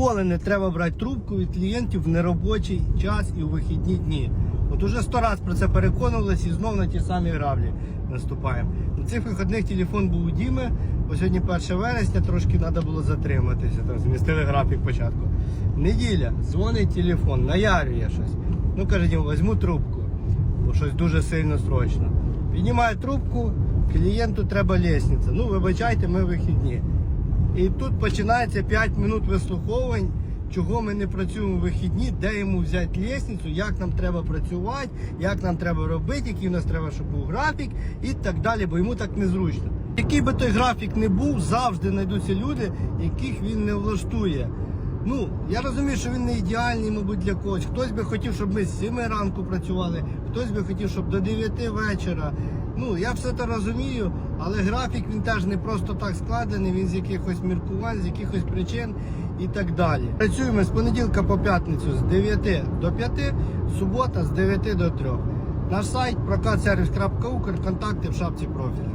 Ніколи не треба брати трубку від клієнтів в неробочий час і у вихідні дні. От уже сто раз про це переконувалися і знов на ті самі граблі наступаємо. На цих вихідних телефон був у Діми, бо сьогодні 1 вересня, трошки треба було затриматися. Там змістили графік початку. Неділя, дзвонить телефон, наярює щось. Ну каже, Дім, візьму трубку, бо щось дуже сильно срочно. Піднімає трубку, клієнту треба лісниця. Ну, вибачайте, ми вихідні. І тут починається 5 минут вислуховувань, чого ми не працюємо в вихідні, де йому взяти лісницю, як нам треба працювати, як нам треба робити, який в нас треба, щоб був графік і так далі, бо йому так незручно. Який би той графік не був, завжди знайдуться люди, яких він не влаштує. Ну, я розумію, що він не ідеальний, мабуть, для когось. Хтось би хотів, щоб ми з 7 ранку працювали, хтось би хотів, щоб до 9 вечора. Ну, я все це розумію, але графік він теж не просто так складений, він з якихось міркувань, з якихось причин і так далі. Працюємо з понеділка по п'ятницю з 9 до 5, субота з 9 до 3. Наш сайт прокатсервіс.укр, контакти в шапці профілю.